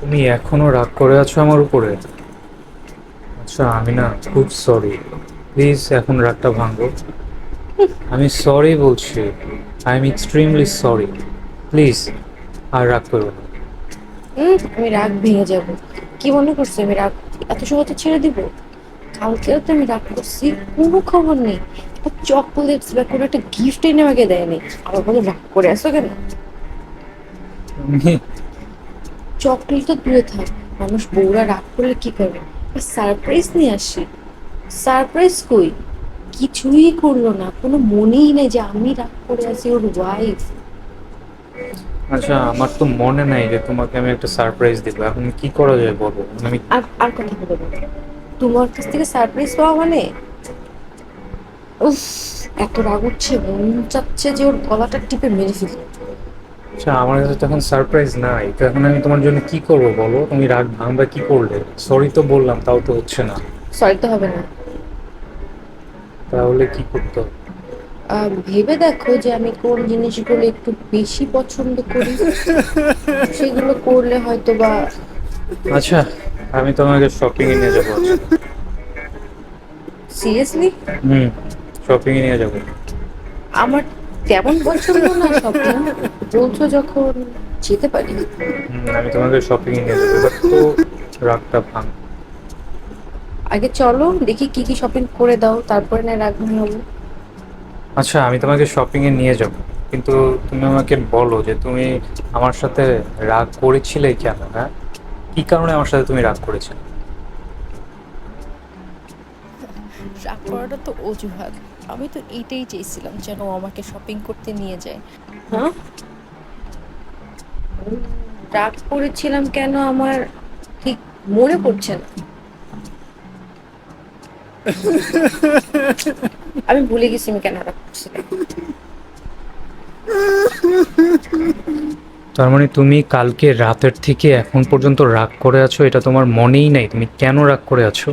তুমি এখনও রাগ করে আছো আমার উপরে? আচ্ছা আমি না খুব সরি প্লিজ এখন রাগটা ভাঙো। আমি সরি বলছি। I am extremely sorry please আর রাগ করো না। আমি রাগ ভেঙে যাব। কি মনে করছ আমি রাগ এত সহজে ছেড়ে দিব? কালকেও তো আমি রাগ করছি কোনো খবর নেই। চকলেটস বা কোনো একটা গিফট এনে আমাকে দেয়নি। আবার বলে রাগ করে আসো কেন? চকলেট তো দূরে থাক। মানুষ বউরা রাগ করলে কি করবে? সারপ্রাইজ নিয়ে আসি। সারপ্রাইজ কই? কিছুই করল না। কোনো মনেই নেই যে আমি রাগ করে আছি ওর ওয়াইফ আচ্ছা আমার তো মনে নাই যে তোমাকে আমি একটা সারপ্রাইজ দেবো। এখন কি করা যায় বলো? আমি আর আর কথা বলব তোমার কাছ থেকে সারপ্রাইজ পাওয়া মানে? উফ এত রাগ উঠছে মন চাচ্ছে যে ওর গলাটা টিপে মেরে ফেলি। আচ্ছা আমার কাছে তো এখন সারপ্রাইজ নাই। তো এখন আমি তোমার জন্য কি করব বলো? তুমি রাগ ভাঙবা কি করলে? সরি তো বললাম তাও তো হচ্ছে না। সরি তো হবে না। তাহলে কি করতে হবে? আহ, ভেবে দেখো যে আমি কোন জিনিসগুলো একটু বেশি পছন্দ করি। সেগুলো করলে হয়তো বা আচ্ছা আমি তোমাকে শপিং এ নিয়ে যাব আজকে। সিরিয়াসলি হুম শপিং এ নিয়ে যাব। আমার তেমন পছন্দ না শপিং বলছো যখন যেতে পারি। আমি তোমাকে শপিং এ নিয়ে যাব এবার তো রাগটা ভাঙ। আগে চলো দেখি কি কি শপিং করে দাও তারপরে না রাগ ভাঙাবো আচ্ছা আমি তোমাকে শপিং এ নিয়ে যাব কিন্তু তুমি আমাকে বলো যে তুমি আমার সাথে রাগ করেছিলে কেন হ্যাঁ? কি কারণে আমার সাথে তুমি রাগ করেছিলে? রাগ করাটা তো অজুহাত। আমি তো এইটাই চেয়েছিলাম যেন ও আমাকে শপিং করতে নিয়ে যায়। হ্যাঁ? রাগ করেছিলাম কেন আমার ঠিক মনে পড়ছে না। আমি ভুলে গেছি আমি কেন রাগ করছিলাম তার মানে তুমি কালকে রাতের থেকে এখন পর্যন্ত রাগ করে আছো এটা তোমার মনেই নাই। তুমি কেন রাগ করে আছো?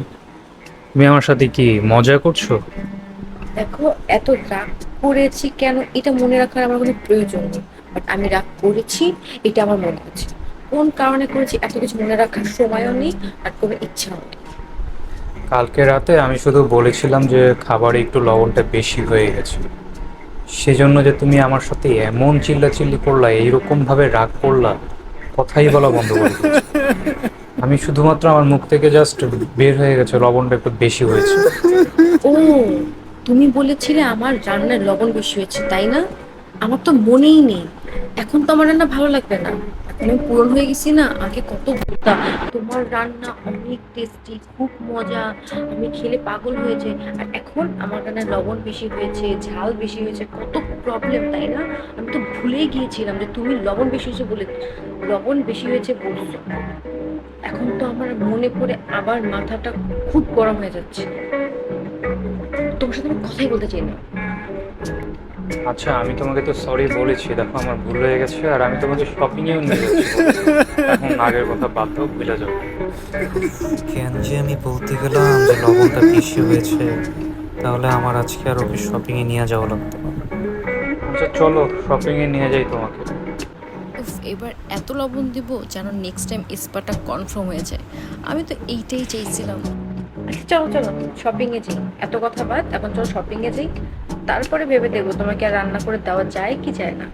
তুমি আমার সাথে কি মজা করছ? দেখো এত রাগ করেছি কেন? এটা মনে রাখার আমার কোনো প্রয়োজন নেই। বাট আমি রাগ করেছি এটা আমার মনে আছে কোন কারণে করেছি এত কিছু মনে রাখার সময়ও নেই আর কোনো ইচ্ছাও নেই। কালকে রাতে আমি শুধু বলেছিলাম যে খাবারে একটু লবণটা বেশি হয়ে গেছে। সেজন্য যে তুমি আমার সাথে এমন চিল্লাচিল্লি করলা এইরকম ভাবে রাগ করলা কথাই বলা বন্ধ করে দিয়েছ। আমি শুধুমাত্র আমার মুখ থেকে জাস্ট বের হয়ে গেছে, লবণটা একটু বেশি হয়েছে। ও, তুমি বলেছিলে আমার রান্নার লবণ বেশি হয়েছে, তাই না? আমার তো মনেই নেই। এখন তো আমার রান্না ভালো লাগবে না। আমি পূরণ হয়ে গেছি না, আগে কত বলতাম তোমার রান্না অনেক টেস্টি খুব মজা। আমি খেলে পাগল হয়েছে। আর এখন আমার রান্নার লবণ বেশি হয়েছে, ঝাল বেশি হয়েছে, কত প্রবলেম তাই না? আমি তো ভুলেই গিয়েছিলাম যে তুমি লবণ বেশি হয়েছে বলে, লবণ বেশি হয়েছে বলছো। এখন তো আমার মনে পড়ে আবার মাথাটা খুব গরম হয়ে যাচ্ছে। তোমার সাথে আমি কথাই বলতে চাই না। আচ্ছা আমি তোমাকে তো সরি বলেছি। দেখো আমার ভুল হয়ে গেছে আর আমি তোমাকে শপিং এও নিয়ে যাচ্ছি। এখন আগের কথা বাদ দাও ভুলে যাব কেন যে আমি বলতে গেলাম যে লবণটা বেশি হয়েছে তাহলে আমার আজকে আর ওকে শপিং এ নিয়ে যাওয়া লাগতো আচ্ছা চলো শপিং এ নিয়ে যাই তোমাকে। উফ এবার এত লবণ দিব যেন নেক্সট টাইম স্পাটা কনফার্ম হয়ে যায়। আমি তো এইটাই চেয়েছিলাম আচ্ছা চলো চলো শপিং এ যাই। এত কথা বাদ এখন চলো শপিং এ যাই। তারপরে ভেবে দেখব তোমাকে আর রান্না করে দেওয়া যায় কি যায় না।